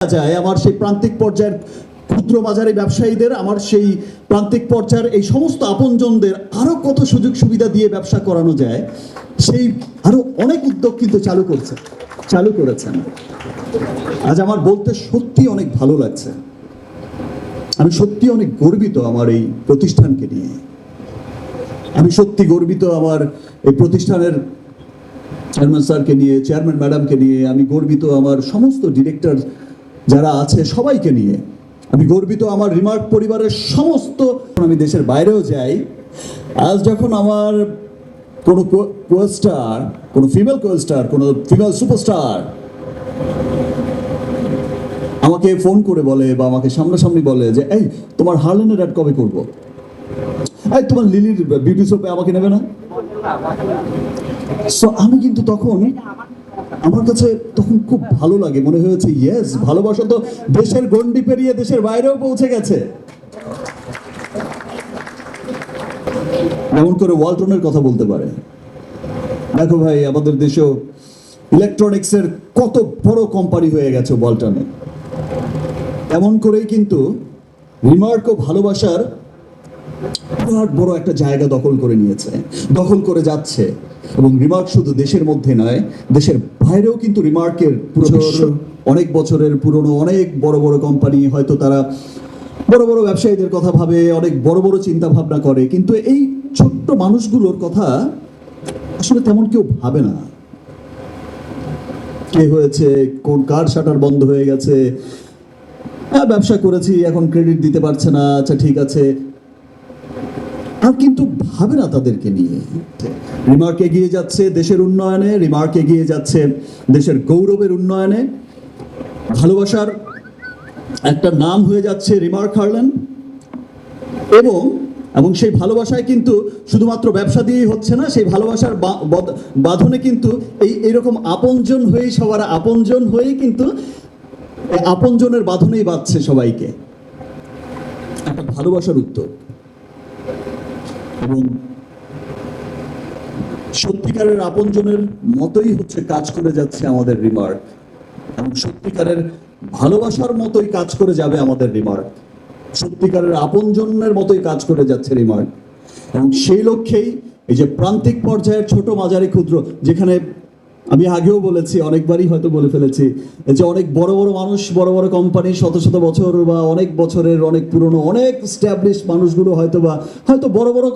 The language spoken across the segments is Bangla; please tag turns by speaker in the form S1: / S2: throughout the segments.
S1: যায়, আমার সেই প্রান্তিক পর্যায়ের ক্ষুদ্র বাজারে ব্যবসায়ীদের, আমার সেই প্রান্তিক পর্যায়ের এই সমস্ত আপনজনদের আরও কত সুযোগ সুবিধা দিয়ে ব্যবসা করানো যায়, সেই আরও অনেক উদ্যোগ কিন্তু চালু করছে, চালু করেছেন। আজ আমার বলতে সত্যি অনেক ভালো লাগছে। আমি সত্যি অনেক গর্বিত আমার এই প্রতিষ্ঠানকে নিয়ে। আমি সত্যি গর্বিত আমার এই প্রতিষ্ঠানের চেয়ারম্যান স্যারকে নিয়ে, চেয়ারম্যান ম্যাডামকে নিয়ে, আমি গর্বিত আমার সমস্ত ডিরেক্টর যারা আছে সবাইকে নিয়ে। আমি গর্বিত আমার রিমার্ক পরিবারের সমস্ত আমি দেশের বাইরেও যাই, আজ যখন আমার কোনো কোয়েস্টার কোনো ফিমেল কোয়েস্টার কোনো ফিমেল সুপারস্টার আমাকে ফোন করে বলে বা আমাকে সামনাসামনি বলে যে, এই, তোমার হার্লেনের অ্যাড কবে করব? এই, তোমার লিলির বিউটি শপে আমাকে নেবে না? সো আমি কিন্তু তখন আমার কাছে তখন খুব ভালো লাগে, মনে হয়েছে ইয়েস ভালোবাসা তো দেশের গন্ডি পেরিয়ে দেশের বাইরেও পৌঁছে গেছে। যেমন করে ওয়ালটনের কথা বলতে পারে। দেখো ভাই, আমাদের দেশেও ইলেকট্রনিক্সের কত বড় কোম্পানি হয়ে গেছে ওয়ালটনে। এমন করেই কিন্তু রিমার্কও ভালোবাসার বিরাট বড় একটা জায়গা দখল করে নিয়েছে দখল করে যাচ্ছে এবং রিমার্ক শুধু দেশের মধ্যে নয় দেশের বাইরেও কিন্তু রিমার্কের পুরো অনেক বছরের পুরনো অনেক বড় বড় কোম্পানি হয়তো তারা বড় বড় ব্যবসায়ীদের কথা ভাবে অনেক বড় বড় চিন্তা ভাবনা করে কিন্তু এই ছোট্ট মানুষগুলোর কথা আসলে তেমন কেউ ভাবে না। কে হয়েছে কোন কার শাটার বন্ধ হয়ে গেছে হ্যাঁ ব্যবসা করেছি এখন ক্রেডিট দিতে পারছে না আচ্ছা ঠিক আছে আর কিন্তু ভাবে না তাদেরকে নিয়ে। রিমার্ক এগিয়ে যাচ্ছে দেশের উন্নয়নে, রিমার্ক এগিয়ে যাচ্ছে দেশের গৌরবের উন্নয়নে। ভালোবাসার একটা নাম হয়ে যাচ্ছে রিমার্ক হারলেন। এবং এবং সেই ভালোবাসায় কিন্তু শুধুমাত্র ব্যবসা দিয়েই হচ্ছে না, সেই ভালোবাসার বাঁধনে কিন্তু এই, এরকম আপনজন হয়েই, সবার আপনজন হয়েই কিন্তু আপনজনের বাঁধনেই বাঁধছে সবাইকে। একটা ভালোবাসার উত্তর এবং সত্যিকারের আপনজনের মতোই হচ্ছে কাজ করে যাচ্ছে আমাদের রিমার্ক এবং সত্যিকারের ভালোবাসার মতোই কাজ করে যাবে আমাদের রিমার্ক সত্যিকারের আপনজনের মতোই কাজ করে যাচ্ছে রিমার্ক এবং সেই লক্ষ্যেই এই যে প্রান্তিক পর্যায়ের ছোট মাঝারি ক্ষুদ্র, যেখানে আমি আগেও বলেছি, অনেকবারই হয়তো বলে ফেলেছি, যে অনেক বড় বড় মানুষ, বড় বড় কোম্পানি শত শত বছর বা অনেক বছরের অনেক পুরনো, অনেক স্ট্যাবলিশ মানুষগুলো হয়তো বা হয়তো বড় বড়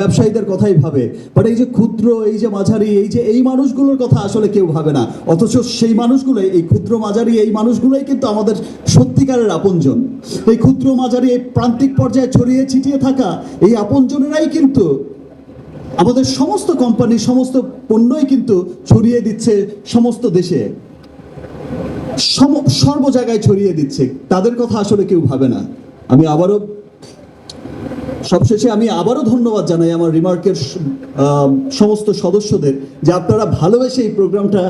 S1: ব্যবসায়ীদের কথাই ভাবে। বাট এই যে ক্ষুদ্র, এই যে মাঝারি, এই যে এই মানুষগুলোর কথা আসলে কেউ ভাবে না। অথচ সেই মানুষগুলোই, এই ক্ষুদ্র মাঝারি, এই মানুষগুলোই কিন্তু আমাদের সত্যিকারের আপনজন। এই ক্ষুদ্র মাঝারি, এই প্রান্তিক পর্যায়ে ছড়িয়ে ছিটিয়ে থাকা এই আপনজনেরাই কিন্তু আমাদের সমস্ত কোম্পানি, সমস্ত পণ্যই কিন্তু ছড়িয়ে দিচ্ছে সমস্ত দেশে। সর্ব জায়গায় ছড়িয়ে দিচ্ছে। তাদের কথা আসলে কেউ ভাবে না। আমি আবারও, সবশেষে আমি আবারও ধন্যবাদ জানাই আমার রিমার্কের সমস্ত সদস্যদের যে আপনারা ভালোবেসে এই প্রোগ্রামটা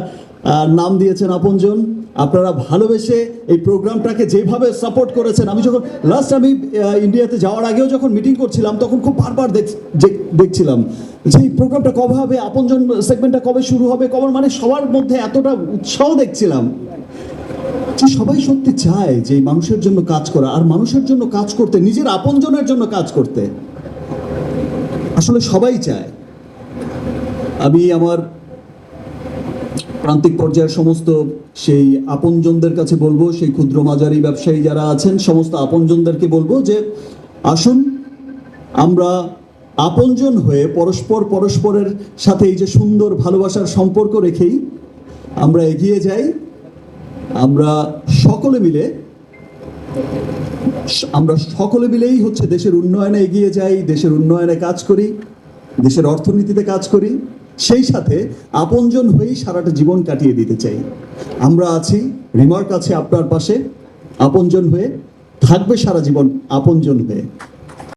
S1: নাম দিয়েছেন আপনজন। আপনারা ভালোবেসে এই প্রোগ্রামটাকে যেভাবে সাপোর্ট করেছেন, আমি যখন লাস্ট আমি ইন্ডিয়াতে যাওয়ার আগেও যখন মিটিং করছিলাম, তখন খুব বারবার দেখ- দেখছিলাম যে এই প্রোগ্রামটা কবে হবে, আপনজন সেগমেন্টটা কবে শুরু হবে, কবে মানে সবার মধ্যে এতটা উৎসাহ দেখছিলাম যে সবাই সত্যি চায় যে মানুষের জন্য কাজ করা, আর মানুষের জন্য কাজ করতে, নিজের আপনজনের জন্য কাজ করতে। আসলে সবাই চায়। আমি আমার প্রান্তিক পর্যায়ের সমস্ত সেই আপনজনদের কাছে বলব, সেই ক্ষুদ্র মাঝারি ব্যবসায়ী যারা আছেন, সমস্ত আপনজনদেরকে বলব যে আসুন, আমরা আপনজন হয়ে পরস্পর পরস্পরের সাথে এই যে সুন্দর ভালোবাসার সম্পর্ক রেখেই আমরা এগিয়ে যাই। আমরা সকলে মিলে, আমরা সকলে মিলেই হচ্ছে দেশের উন্নয়নে এগিয়ে যাই, দেশের উন্নয়নে কাজ করি, দেশের অর্থনীতিতে কাজ করি। সেই সাথে আপনজন হয়েই সারাটা জীবন কাটিয়ে দিতে চাই। আমরা আছি, রিমার্ক আছে আপনার পাশে, আপনজন হয়ে থাকবে সারা জীবন আপনজন হয়ে।